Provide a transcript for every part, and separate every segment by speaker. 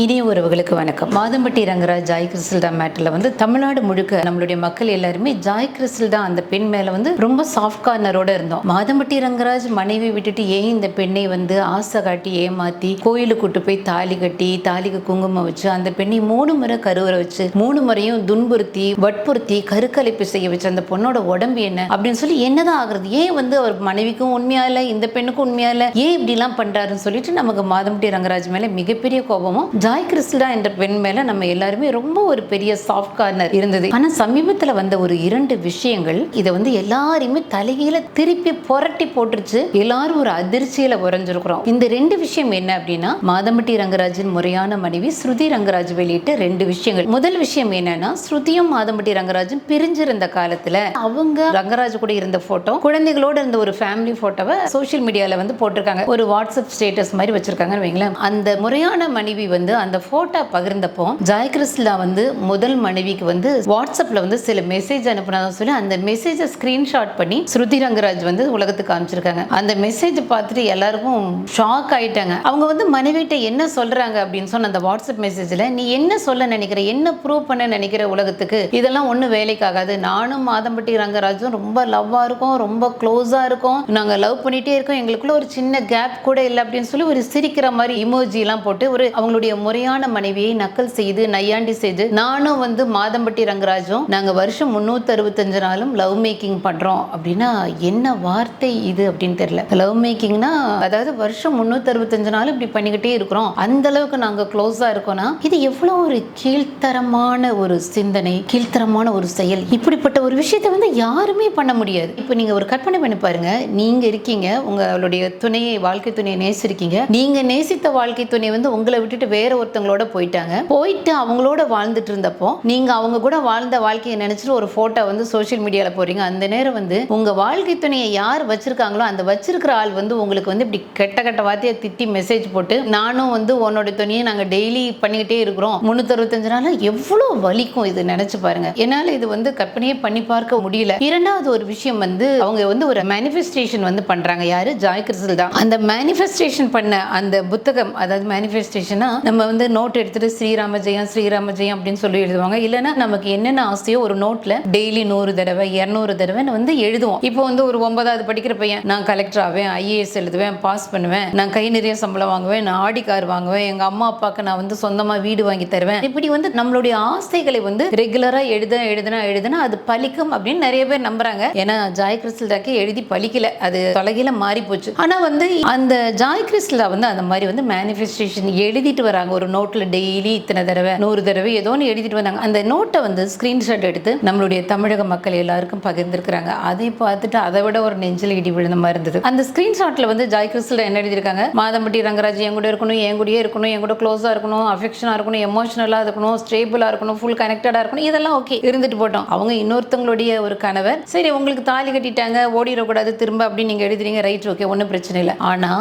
Speaker 1: இனிய உறவுகளுக்கு வணக்கம். மாதம்பட்டி ரங்கராஜ் ஜாய் கிறிஸ்டல்டா மேட்டர்ல வந்து தமிழ்நாடு முழுக்க நம்மளுடைய மக்கள் எல்லாருமே ஜாய் கிறிஸ்டல்டா அந்த பெண் மேல வந்து ரொம்ப சாஃப்ட் கார்னரோட இருந்தோம். மாதம்பட்டி ரங்கராஜ் மனைவி விட்டுட்டு ஏன் இந்த பெண்ணை வந்து ஆசை காட்டி ஏமாத்தி கோயிலுக்கு கூட்டு போய் தாலி கட்டி தாலிக்கு குங்குமம் வச்சு அந்த பெண்ணை மூணு முறை கருவறை வச்சு மூணு முறையும் துன்புறுத்தி வற்புறுத்தி கருக்கலைப்பு செய்ய வச்சு அந்த பொண்ணோட உடம்பு என்ன அப்படின்னு சொல்லி என்னதான் ஆகுறது? ஏன் வந்து அவர் மனைவிக்கும் உண்மையா இல்லை இந்த பெண்ணுக்கும் உண்மையா இல்லை? ஏன் இப்படிலாம் பண்றாருன்னு சொல்லிட்டு நமக்கு மாதம்பட்டி ரங்கராஜ் மேல மிகப்பெரிய கோபமும் ஜாய் கிறிஸ்டா என்ற பெண் மேல நம்ம எல்லாருமே ரொம்ப ஒரு பெரிய சாஃப்ட் கார்னர் இருந்தது. ஆனா சமீபத்துல வந்த ஒரு இரண்டு விஷயங்கள் இதை வந்து எல்லாரையுமே தலைகீழ திருப்பி புரட்டி போட்டுருச்சு. எல்லாரும் ஒரு அதிர்ச்சியில உறைஞ்சிருக்கிறோம். இந்த ரெண்டு விஷயம் என்ன அப்படின்னா மாதம்பட்டி ரங்கராஜின் முறையான மனைவி ஸ்ருதி ரங்கராஜ் வெளியிட்ட ரெண்டு விஷயங்கள். முதல் விஷயம் என்னன்னா ஸ்ருதியும் மாதம்பட்டி ரங்கராஜும் பிரிஞ்சிருந்த காலத்துல அவங்க ரங்கராஜ் கூட இருந்த போட்டோ குழந்தைகளோட இருந்த ஒரு ஃபேமிலி போட்டோவை சோஷியல் மீடியால வந்து போட்டிருக்காங்க. ஒரு வாட்ஸ்அப் ஸ்டேட்டஸ் மாதிரி வச்சிருக்காங்கன்னு வைங்களேன். அந்த முறையான மனைவி வந்து அந்த போட்டோ பகிர்ந்தப்போ ஜாய் கிறிஸ்லா வந்து முதல் மனைவிக்கு வந்து வாட்ஸ்அப்ல வந்து சில மெசேஜ் அனுப்புனதும் சொல்லி அந்த மெசேஜை ஸ்கிரீன்ஷாட் பண்ணி ஸ்ருதி ரங்கராஜ் வந்து உலகத்துக்கு காமிச்சிருக்காங்க அந்த மெசேஜ் பார்த்துட்டு எல்லாருக்கும் ஷாக் ஆயிட்டாங்க. அவங்க வந்து மனைவிட்ட என்ன சொல்றாங்க அப்படின்னு சொன்ன அந்த வாட்ஸ்அப் மெசேஜ்ல நீ என்ன சொல்ல நினைக்கிற? என்ன ப்ரூவ் பண்ண நினைக்கிற உலகத்துக்கு? இதெல்லாம் ஒன்றும் வேலைக்காகாது நானும் மாதம்பட்டி ரங்கராஜும் ரொம்ப லவ்வா இருக்கும் ரொம்ப க்ளோஸா இருக்கும். நாங்க லவ் பண்ணிட்டே இருக்கோம். எங்களுக்குள்ள ஒரு சின்ன கேப் கூட இல்லை அப்படின்னு சொல்லி ஒரு சிரிக்கிற மாதிரி இமோஜி எல்லாம் போட்டு ஒரு அவங்களுடைய முறையான மனைவியை நக்கல் செய்து நையாண்டி செய்து நானும் வந்து மாதம்பட்டி ரங்கராஜும் நாங்க வருஷம் முன்னூத்தி அறுபத்தஞ்சு நாளும் லவ் மேக்கிங் பண்றோம். அப்படின்னா என்ன வார்த்தை இது அப்படின்னு தெரியல. லவ் மேக்கிங்னா அதாவது வருஷம் முன்னூத்தி அறுபத்தஞ்சு நாள் இப்படி பண்ணிக்கிட்டே இருக்கிறோம். அந்த அளவுக்கு நாங்க க்ளோஸா இருக்கோம்னா இது எவ்வளவு ஒரு கீழ்த்தரமான ஒரு சிந்தனை கீழ்த்தரமான ஒரு செயல். இப்படிப்பட்ட ஒரு விஷயத்தை வந்து யாருமே பண்ண முடியாது. இப்போ நீங்க ஒரு கற்பனை பண்ணி பாருங்க. நீங்க இருக்கீங்க உங்களுடைய துணையை வாழ்க்கை துணையை நேசிருக்கீங்க நீங்க நேசித்த வாழ்க்கை துணை வந்து உங்களை விட்டுட்டு வேற ஒருத்தவங்களோட போயிட்டாங்க. போயிட்டு அவங்களோட வாழ்ந்துட்டு இருந்தப்போ நீங்க அவங்க கூட வாழ்ந்த வாழ்க்கையை நினைச்சிட்டு ஒரு போட்டோ வந்து சோஷியல் மீடியால போறீங்க அந்த நேரம் வந்து உங்க வாழ்க்கை துணையை யார் வச்சிருக்காங்களோ அந்த வச்சிருக்கிற ஆள் வந்து உங்களுக்கு வந்து இப்படி கெட்ட கெட்ட வார்த்தையை திட்டி மெசேஜ் போட்டு நானும் வந்து உன்னோட துணியை நாங்க டெய்லி பண்ணிக்கிட்டே இருக்கிறோம். முன்னூத்தி அறுபத்தஞ்சு நாள் எவ்வளவு வலிக்கும் இது நினைச்சு பாருங்க. என்னால இது வந்து கற்பனையே பண்ணி பார்க்க முடியல. இரண்டாவது ஒரு விஷயம் வந்து அவங்க வந்து ஒரு மேனிஃபெஸ்டேஷன் வந்து பண்றாங்க. யாரு? ஜாய் கிறிஸ்டல் தான். அந்த மேனிஃபெஸ்டேஷன் பண்ண அந்த புத்தகம் அதாவது மேனிஃபெஸ்டேஷனா நம்ம வந்து நோட் எடுத்துட்டு ஸ்ரீராம ஜெயம் ஸ்ரீராம ஜெயம் அப்படின்னு சொல்லி எழுதுவாங்க. இல்லைன்னா நமக்கு என்னென்ன ஆசையோ ஒரு நோட்ல டெய்லி நூறு தடவை இரநூறு தடவை வந்து எழுதுவோம். இப்போ வந்து ஒரு ஒன்பதாவது படிக்கிற பையன் நான் கலெக்டர் ஆவேன் ஐஏஎஸ் எழுதுவேன் பாஸ் பண்ணுவேன் நான் கை நிறைய சம்பளம் வாங்குவேன் நான் ஆடி கார் வாங்குவேன் எங்க அம்மா அப்பாவுக்கு நான் வந்து சொந்தமா வீடு வாங்கி தருவேன். இப்படி வந்து நம்மளுடைய ஆசைகளை வந்து ரெகுலரா எழுத எழுதுனா எழுதுனா அது பலிக்கும் அப்படின்னு நிறைய பேர் நம்புறாங்க. ஏன்னா ஜாய் கிறிஸ்டல்டாக்கே எழுதி பலிக்கல அது தொலைகில மாறி போச்சு ஆனா வந்து அந்த ஜாய் கிறிஸ்டலா வந்து அந்த மாதிரி வந்து மேனிஃபெஸ்டேஷன் எழுதிட்டு வராங்க. ஒரு நோட்ல டெய்லி இத்தனை தடவை நூறு தடவை ஏதோ ஒன்று எழுதிட்டு வந்தாங்க. அந்த நோட்டை வந்து ஸ்கிரீன்ஷாட் எடுத்து நம்மளுடைய தமிழக மக்கள் எல்லாருக்கும் பகிர்ந்திருக்கிறாங்க. அதை பார்த்துட்டு அதை விட ஒரு நெஞ்சில் இடி விழுந்த மாதிரி இருந்தது. அந்த ஸ்கிரீன்ஷாட்ல வந்து ஜாய் கிறிஸ்டில் என்ன எழுதியிருக்காங்க? மாதம்பட்டி ரங்கராஜ் என் கூட இருக்கணும் என் கூடயே இருக்கணும் என் கூட க்ளோஸாக இருக்கணும் அஃபெக்ஷனாக இருக்கணும் எமோஷனலாக இருக்கணும் ஸ்டேபிளாக இருக்கணும் ஃபுல் கனெக்டடாக இருக்கணும் இதெல்லாம் ஓகே இருந்துட்டு போட்டோம். அவங்க இன்னொருத்தவங்களுடைய ஒரு கணவர் சரி உங்களுக்கு தாலி கட்டிட்டாங்க ஓடிடக்கூடாது திரும்ப அப்படின்னு நீங்க எழுதுறீங்க ரைட் ஓகே ஒன்றும் பிரச்சனை இல்லை. ஆனா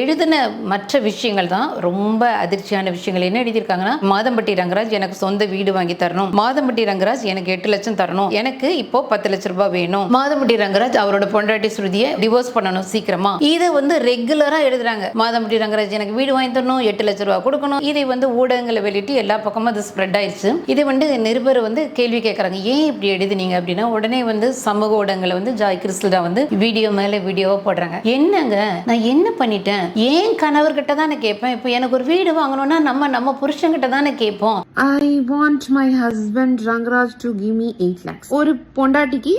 Speaker 1: எழுதின மற்ற விஷயங்கள் தான் ரொம்ப அதிர்ச்சியான விஷயங்கள் என்ன எழுதியிருக்காங்கன்னா மாதம்பட்டி ரங்கராஜ் எனக்கு சொந்த வீடு வாங்கி தரணும். மாதம்பட்டி ரங்கராஜ் எனக்கு எட்டு லட்சம் தரணும். எனக்கு இப்போ பத்து லட்சம் ரூபாய் வேணும். மாதம்பட்டி ரங்கராஜ் அவரோட பொண்டாட்டி ஸ்ருதியை டிவோர்ஸ் பண்ணணும் சீக்கிரமா. இதை வந்து ரெகுலரா எழுதுறாங்க. மாதம்பட்டி ரங்கராஜ் எனக்கு வீடு வாங்கி தரணும் எட்டு லட்சம் ரூபாய் கொடுக்கணும். இதை வந்து ஊடகங்களை வெளியிட்டு எல்லா பக்கமும் அது ஸ்ப்ரெட் ஆயிடுச்சு இதை வந்து நிருபர் வந்து கேள்வி கேட்கறாங்க ஏன் இப்படி எழுதுனீங்க? அப்படின்னா உடனே வந்து சமூக ஊடகங்களை வந்து ஜாய் கிறிஸ்டா வந்து வீடியோ மேல வீடியோவா போடுறாங்க. என்னங்க? நான் என்ன பண்ணிட்டேன்? ஏன் கணவர்கிட்ட நான் கேட்பேன்? இப்போ எனக்கு ஒரு வீடு வாங்கணும்னா நம்ம நம்ம புருஷன்கிட்ட தானே கேட்போம்.
Speaker 2: I want my husband Rangaraj to give me eight lakhs ஒரு பொண்டாட்டிக்கு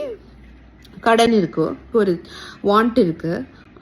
Speaker 2: கடன் இருக்கு ஒரு வாண்ட் இருக்கு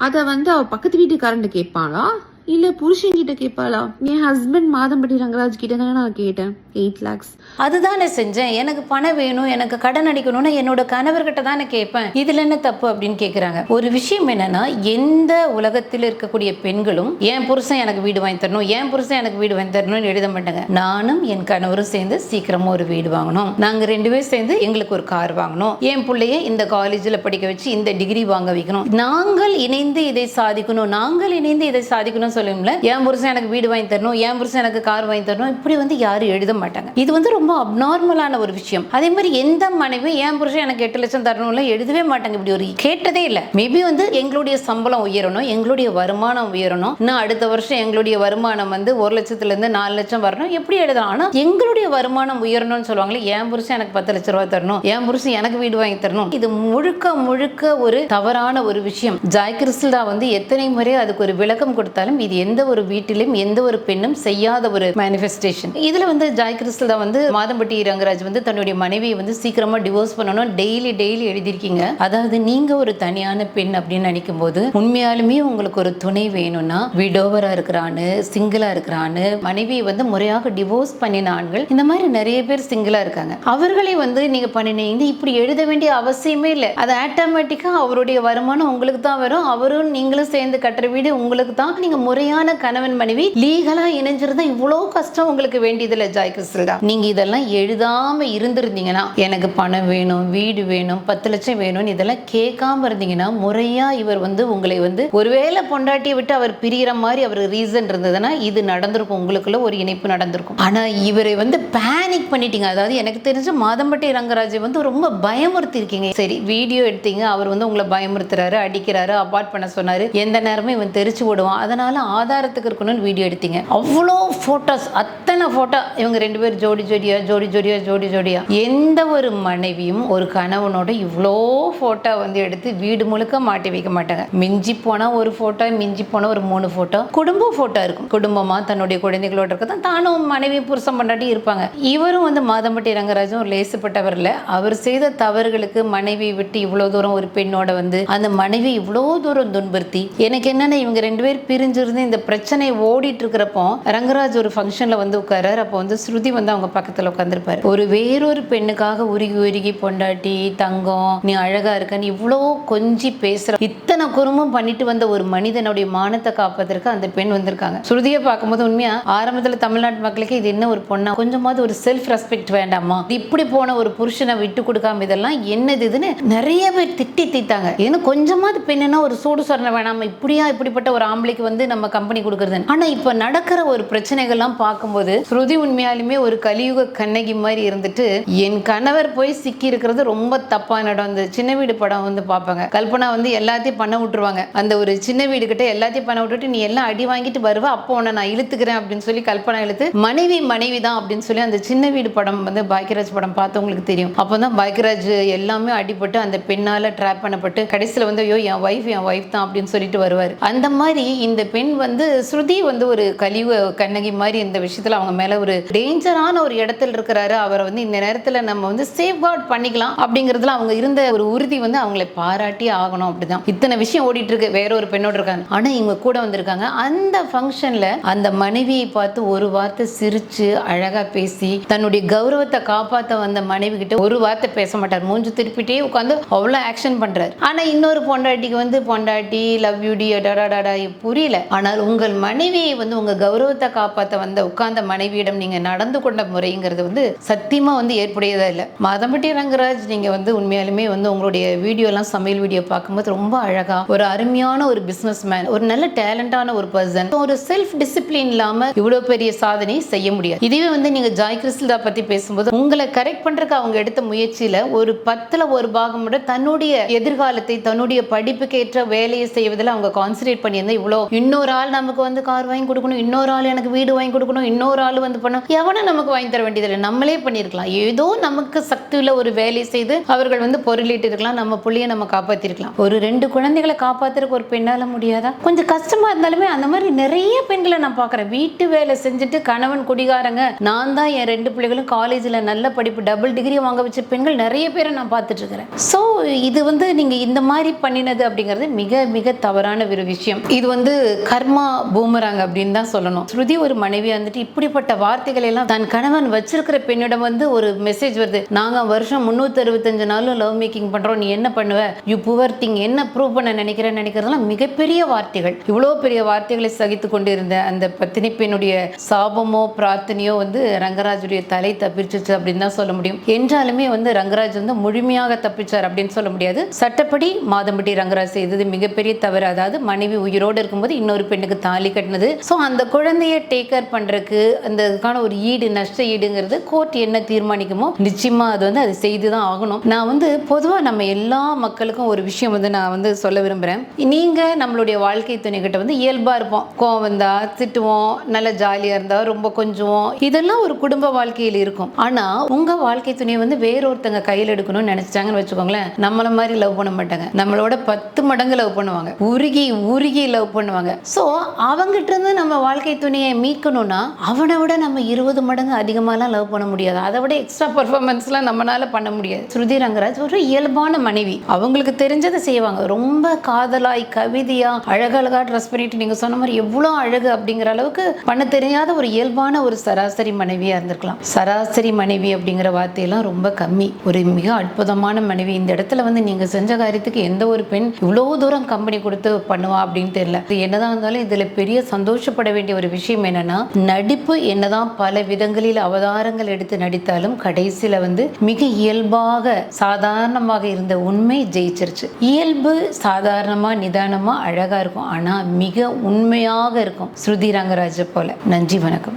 Speaker 2: அதை வந்து அவ பக்கத்து வீட்டுக்காரன்ட்ட கேட்பாளா? இல்ல புருஷன் கிட்ட கேட்பாளா? என் ஹஸ்பண்ட் மாதம்பட்டி ரங்கராஜ் கிட்ட தானே நான் கேட்டேன். எயிட் லேக்ஸ்.
Speaker 1: அதுதானே செஞ்சேன். எனக்கு பணம் வேணும் எனக்கு கடன் அடிக்கணும்னு என்னோட கணவர்கிட்ட தானே கேட்பேன். இதுல என்ன தப்பு அப்படின்னு கேட்குறாங்க ஒரு விஷயம் என்னன்னா எந்த உலகத்தில் இருக்கக்கூடிய பெண்களும் என் புருஷன் எனக்கு வீடு வாங்கி தரணும் என் புருஷன் எனக்கு வீடு வாங்கி தரணும்னு எழுத மாட்டாங்க. நானும் என் கணவரும் சேர்ந்து சீக்கிரமா ஒரு வீடு வாங்கணும். நாங்க ரெண்டு பேரும் சேர்ந்து எங்களுக்கு ஒரு கார் வாங்கணும். என் பிள்ளைய இந்த காலேஜில் படிக்க வச்சு இந்த டிகிரி வாங்க வைக்கணும். நாங்கள் இணைந்து இதை சாதிக்கணும். நாங்கள் இணைந்து இதை சாதிக்கணும் சொல்லுவோம்ல. என் புருஷன் எனக்கு வீடு வாங்கி தரணும் என் புருஷன் எனக்கு கார் வாங்கி தரணும். இப்படி வந்து யாரும் எழுத மாட்டாங்க. இது வந்து ரொம்ப அப்நார்மலான ஒரு விஷயம். அதே மாதிரி எந்த மனைவி என் புருஷன் எனக்கு எட்டு லட்சம் தரணும்ல எழுதவே மாட்டாங்க. இப்படி ஒரு கேட்டதே இல்லை. மேபி வந்து எங்களுடைய சம்பளம் உயரணும் எங்களுடைய வருமானம் உயரணும். இன்னும் அடுத்த வருஷம் எங்களுடைய வருமானம் வந்து ஒரு லட்சத்துல இருந்து நாலு லட்சம் வரணும். எப்படி எழுதலாம்? ஆனா எங்களுடைய வருமானம் உயரணும்னு சொல்லுவாங்களே என் புருஷன் எனக்கு பத்து லட்ச ரூபாய் தரணும். என் புருஷன் எனக்கு வீடு வாங்கி தரணும். இது முழுக்க முழுக்க ஒரு தவறான ஒரு விஷயம். ஜாய் கிறிஸ்டா வந்து எத்தனை முறை அதுக்கு ஒரு விளக்கம் கொடுத்தாலும் இது எந்த ஒரு வீட்டிலும் எந்த ஒரு பெண்ணும் செய்யாத ஒரு மேனிஃபெஸ்டேஷன் இதுல வந்து ஜாய் கிறிஸ்டா வந்து மாதம்பட்டி ரங்கராஜ் வந்து தன்னுடைய மனைவியை வந்து சீக்கிரமா டிவோர்ஸ் பண்ணணும். டெய்லி டெய்லி எழுதியிருக்கீங்க. அதாவது நீங்க ஒரு தனியான பெண் அப்படின்னு நினைக்கும் போது உண்மையாலுமே உங்களுக்கு ஒரு துணை வேணும்னா விடோவரா இருக்கிறான்னு சிங்கிளா இருக்கிறான்னு மனைவியை வந்து முறையாக டிவோர்ஸ் பண்ணின ஆண்கள் இந்த மாதிரி நிறைய பேர் சிங்கிளா இருக்காங்க. அவர்களை வந்து நீங்க பண்ணினீங்க இப்படி எழுத வேண்டிய அவசியமே இல்லை. அது ஆட்டோமேட்டிக்கா அவருடைய வருமானம் உங்களுக்கு தான் வரும். அவரும் நீங்களும் சேர்ந்து கட்டுற வீடு உங்களுக்கு தான். நீங்க முறையான கணவன் மனைவி லீகலா இணைஞ்சிருந்தா இவ்வளோ கஷ்டம் உங்களுக்கு வேண்டியதில்லை ஜாய் கிறிஸ்டல்டா நீங்க இதெல்லாம் எழுதாம இருந்திருந்தீங்கன்னா எனக்கு பணம் வேணும் வீடு வேணும் பத்து லட்சம் வேணும்னு இதெல்லாம் கேட்காம இருந்தீங்கன்னா முறையா இவர் வந்து உங்களை வந்து ஒருவேளை பொண்டாட்டியை விட்டு அவர் பிரியிற மாதிரி அவர் ரீசன் இருந்ததுன்னா இது நடந்திருக்கும் உங்களுக்குள்ள ஒரு இணைப்பு நடந்திருக்கும். ஆனா இவரை வந்து பேனிக் பண்ணிட்டீங்க. அதாவது எனக்கு தெரிஞ்ச மாதம்பட்டி ரங்கராஜை வந்து ரொம்ப பயமுறுத்தி இருக்கீங்க சரி வீடியோ எடுத்தீங்க அவர் வந்து உங்களை பயமுறுத்துறாரு அடிக்கிறாரு அபார்ட் பண்ண சொன்னாரு. எந்த நேரமும் இவன் தெரிச்சு விடுவான். அதனால ஆதாரத்துக்கு இருக்கணும்னு வீடியோ எடுத்தீங்க. அவ்வளோ போட்டோஸ் அத்தனை போட்டோ இவங்க ரெண்டு பேர் ஜோடி ஜோடியா ஜோடி ஜோடியா ஜோடி ஜோடியா. எந்த ஒரு மனைவியும் ஒரு கணவனோட இவ்வளோ ஃபோட்டோ வந்து எடுத்து வீடு முழுக்க மாட்டி வைக்க மாட்டாங்க. மிஞ்சி போனால் ஒரு ஃபோட்டோ மிஞ்சி போனால் ஒரு மூணு ஃபோட்டோ குடும்ப ஃபோட்டோ இருக்கும். குடும்பமா தன்னுடைய குழந்தைகளோட இருக்கதான் தானும் மனைவி புருஷன் பண்ணாட்டி இருப்பாங்க. இவரும் வந்து மாதம்பட்டி ரங்கராஜும் ஒரு லேசுப்பட்டவர் இல்லை. அவர் செய்த தவறுகளுக்கு மனைவி விட்டு இவ்வளோ தூரம் ஒரு பெண்ணோட வந்து அந்த மனைவி இவ்வளோ தூரம் துன்புறுத்தி எனக்கு என்னன்னா இவங்க ரெண்டு பேர் பிரிஞ்சிருந்து இந்த பிரச்சனை ஓடிட்டு இருக்கிறப்போ ரங்கராஜ் ஒரு ஃபங்க்ஷன்ல வந்து உட்காராரு அப்போ வந்து ஸ்ருதி வந்து அவங்க பக்கத்துல உட்காந்துருப்பாரு ஒரு வேறொரு பெண்ணுக்காக உருகி உருகி பொண்டாட்டி தங்கம் நீ அழகா இருக்கன்னு இவ்வளோ கொஞ்சி பேசுற இத்தனை குறும்பும் பண்ணிட்டு வந்த ஒரு மனிதனுடைய மானத்தை காப்பதற்கு அந்த பெண் வந்திருக்காங்க. ஸ்ருதியை பார்க்கும்போது உண்மையா ஆரம்பத்துல தமிழ்நாட்டு மக்களுக்கு இது என்ன ஒரு பொண்ணா கொஞ்சமாவது ஒரு செல்ஃப் ரெஸ்பெக்ட் வேண்டாமா? இது இப்படி போன ஒரு புருஷனை விட்டு கொடுக்காம இதெல்லாம் என்னது இதுன்னு நிறைய பேர் திட்டி தீத்தாங்க ஏன்னா கொஞ்சமாவது பெண்ணுனா ஒரு சூடு சொரண வேணாம இப்படியா இப்படிப்பட்ட ஒரு ஆம்பளைக்கு வந்து நம்ம கம்பெனி கொடுக்குறது ஆனா இப்ப நடக்கிற ஒரு பிரச்சனைகள்லாம் பார்க்கும்போது ஸ்ருதி உண்மையாலுமே ஒரு கலியுக கண்ணகி மாதிரி இருந்துட்டு என் கணவர் போய் சிக்கி இருக்கிறது ரொம்ப தப்பான இடம் இந்த சின்ன வீடு படம் வந்து பார்ப்பாங்க. கல்பனா வந்து எல்லாத்தையும் பண்ண விட்டுருவாங்க. அந்த ஒரு சின்ன வீடு கிட்ட எல்லாத்தையும் பண்ண விட்டுட்டு நீ எல்லாம் அடி வாங்கிட்டு வருவ அப்போ உன்னை நான் இழுத்துக்கிறேன் அப்படின்னு சொல்லி கல்பனா இழுத்து மனைவி மனைவி தான் அப்படின்னு சொல்லி அந்த சின்ன வீடு படம் வந்து பாக்கியராஜ் படம் பார்த்தவங்களுக்கு தெரியும். அப்போ தான் பாக்கியராஜ் எல்லாமே அடிபட்டு அந்த பெண்ணால ட்ராப் பண்ணப்பட்டு கடைசியில் வந்து ஐயோ என் ஒய்ஃப் என் ஒய்ஃப் தான் அப்படின்னு சொல்லிட்டு வருவார். அந்த மாதிரி இந்த பெண் வந்து ஸ்ருதி வந்து ஒரு கலியுக கண்ணகி மாதிரி இந்த விஷயத்தில் அவங்க மேலே ஒரு டேஞ்சரான ஒரு இடத்துல இருக்கிறாரு. அவரை வந்து இந்த நேரத்தில் நம்ம வந்து சேஃப்கார்ட் பண்ணிக்கலாம் அப்படிங்கிறதுல அவங்க இருந்த ஒரு உறுதி வந்து அவங்களை பாராட்டி ஆகணும் அப்படிதான். இத்தனை விஷயம் ஓடிட்டு இருக்கு வேற ஒரு பெண்ணோட இருக்காங்க. ஆனால் இவங்க கூட வந்திருக்காங்க. அந்த ஃபங்க்ஷனில் அந்த மனைவியை பார்த்து ஒரு வார்த்தை சிரிச்சு அழகாக பேசி தன்னுடைய கௌரவத்தை காப்பாற்ற வந்த மனைவி கிட்ட ஒரு வார்த்தை பேச மாட்டார். மூஞ்சு திருப்பிட்டே உட்காந்து அவ்வளோ ஆக்ஷன் பண்ணுறாரு ஆனால் இன்னொரு பொண்டாட்டிக்கு வந்து பொண்டாட்டி லவ் யூடி டாடா புரியல. ஆனால் உங்கள் மனைவியை வந்து உங்கள் கௌரவத்தை காப்பாற்ற வந்த உட்கார்ந்த மனைவியிடம் நீங்கள் நட நடந்து கொண்ட முறைங்கிறது வந்து சத்தியமாக வந்து ஏற்புடையதாக இல்லை. மதம்பட்டி ரங்கராஜ் நீங்கள் வந்து உண்மையாலுமே வந்து உங்களுடைய வீடியோலாம் சமையல் வீடியோ பார்க்கும்போது ரொம்ப அழகா ஒரு அருமையான ஒரு பிஸ்னஸ் மேன் ஒரு நல்ல டேலண்டான ஒரு பர்சன் ஒரு செல்ஃப் டிசிப்ளின் இல்லாமல் இவ்வளோ பெரிய சாதனை செய்ய முடியாது. இதுவே வந்து நீங்கள் ஜாய் கிறிஸ்டா பற்றி பேசும்போது உங்களை கரெக்ட் பண்ணுறதுக்கு அவங்க எடுத்த முயற்சியில் ஒரு பத்தில் ஒரு பாகம் விட தன்னுடைய எதிர்காலத்தை தன்னுடைய படிப்புக்கு ஏற்ற வேலையை செய்வதில் அவங்க கான்சன்ட்ரேட் பண்ணியிருந்தா இவ்வளோ இன்னொரு ஆள் நமக்கு வந்து கார் வாங்கி கொடுக்கணும் இன்னொரு ஆள் எனக்கு வீடு வாங்கி கொடுக்கணும் இன்னொரு ஆள் வந்து பண்ணணும். எவனும் நமக்கு வாங்கி தர வேண்டியதில்லை நம்மளே பண்ணியிருக்கலாம். ஏதோ நமக்கு சக்தி உள்ள ஒரு வேலை செய்து அவர்கள் வந்து பொருளிட்டு இருக்கலாம். நம்ம புள்ளியை நம்ம காப்பாத்திருக்கலாம். ஒரு ரெண்டு குழந்தைகளை காப்பாத்துறதுக்கு ஒரு பெண்ணால முடியாதா? கொஞ்சம் கஷ்டமா இருந்தாலுமே அந்த மாதிரி நிறைய பெண்களை நான் பார்க்குறேன். வீட்டு வேலை செஞ்சுட்டு கணவன் குடிகாரங்க நான் தான் என் ரெண்டு பிள்ளைகளும் காலேஜில் நல்ல படிப்பு டபுள் டிகிரி வாங்க வச்ச பெண்கள் நிறைய பேரை நான் பார்த்துட்டு இருக்கிறேன் ஸோ இது வந்து நீங்கள் இந்த மாதிரி பண்ணினது அப்படிங்கிறது மிக மிக தவறான ஒரு விஷயம். இது வந்து கர்மா பூமராங்க அப்படின்னு தான் சொல்லணும். ஸ்ருதி ஒரு மனைவி வந்துட்டு இப்படிப்பட்ட வார்த்தைகளை எல்லாம் தன் கணவன் வச்சிருக்கிற பெண்ணிடம் வந்து ஒரு மெசேஜ் வருது. நாங்க வருஷம் முன்னூத்தி அறுபத்தஞ்சு நாளும் லவ் மேக்கிங் பண்றோம். நீ என்ன பண்ணுவ? யூ புவர் திங் என்ன ப்ரூவ் பண்ண நினைக்கிறேன்னு நினைக்கிறதெல்லாம் மிகப்பெரிய வார்த்தைகள். இவ்வளோ பெரிய வார்த்தைகளை சகித்து கொண்டிருந்த அந்த பத்தினி பெண்ணுடைய சாபமோ பிரார்த்தனையோ வந்து ரங்கராஜுடைய தலை தப்பிச்சிச்சு அப்படின்னு தான் சொல்ல முடியும். என்றாலுமே வந்து ரங்கராஜ் வந்து முழுமையாக தப்பிச்சார் அப்படின்னு சொல்ல முடியாது. சட்டப்படி மாதம்பட்டி ரங்கராஜ் செய்தது மிகப்பெரிய தவறு. அதாவது மனைவி உயிரோடு இருக்கும்போது இன்னொரு பெண்ணுக்கு தாலி கட்டினது. ஸோ அந்த குழந்தைய டேக் கேர் பண்ணுறதுக்கு அந்த இதுக்கான ஒரு ஈடு நஷ்ட ஈடுங்கிறது கோர்ட் என்ன தீர்மானிக்குமோ நிச்சயமாக அது வந்து அது செய்து தான் ஆகணும். நான் வந்து பொதுவாக நம்ம எல்லா மக்களுக்கும் ஒரு விஷயம் வந்து நான் வந்து சொல்ல விரும்புகிறேன் நீங்கள் நம்மளுடைய வாழ்க்கை துணைக்கிட்ட வந்து இயல்பாக இருப்போம். கோவம் வந்தா திட்டுவோம் நல்ல ஜாலியாக இருந்தா ரொம்ப கொஞ்சுவோம். இதெல்லாம் ஒரு குடும்ப வாழ்க்கையில் இருக்கும். ஆனால் உங்கள் வாழ்க்கை துணையை வந்து வேறொருத்தங்க கையில் எடுக்கணும்னு நினச்சிட்டாங்கன்னு வச்சுக்கோங்களேன். நம்மள மாதிரி லவ் பண்ண மாட்டாங்க. நம்மளோட பத்து மடங்கு லவ் பண்ணுவாங்க. உருகி உருகி லவ் பண்ணுவாங்க. ஸோ அவங்ககிட்ட இருந்து நம்ம வாழ்க்கை துணையை மீட்கணும்னா அவனை விட நம்ம இருபது மடங்கு அதிகமாகலாம் லவ் பண்ண முடியாது. அதை விட எக்ஸ்ட்ரா பர்ஃபார்மன்ஸ்லாம் நம்மளால் பண்ண முடியாது. ஸ்ருதி ரங்கராஜ் ஒரு இயல்பான மனைவி. அவங்களுக்கு தெரிஞ்சதை செய்வாங்க. ரொம்ப காதலாய் கவிதையா அழகழகா ட்ரெஸ் பண்ணிட்டு நீங்கள் சொன்ன மாதிரி எவ்வளோ அழகு அப்படிங்கிற அளவுக்கு பண்ண தெரியாத ஒரு இயல்பான ஒரு சராசரி மனைவியாக இருந்திருக்கலாம். சராசரி மனைவி அப்படிங்கிற வார்த்தையெல்லாம் ரொம்ப கம்மி. ஒரு மிக அற்புதமான மனைவி. இந்த இடத்துல வந்து நீங்கள் செஞ்ச காரியத்துக்கு எந்த ஒரு பெண் இவ்வளோ தூரம் கம்பெனி கொடுத்து பண்ணுவா அப்படின்னு தெரியல. என்னதான் இருந்தாலும் இதில் பெரிய சந்தோஷப்பட வேண்டிய ஒரு விஷயம் என்னன்னா நடிப்பு என்னதான் பல விதங்களில் அவதாரங்கள் எடுத்து நடித்தாலும் கடைசியில வந்து மிக இயல்பாக சாதாரணமாக இருந்த உண்மை ஜெயிச்சிருச்சு. இயல்பு சாதாரணமா நிதானமா அழகா இருக்கும். ஆனா மிக உண்மையாக இருக்கும் ஸ்ருதி ரங்கராஜ போல. நன்றி வணக்கம்.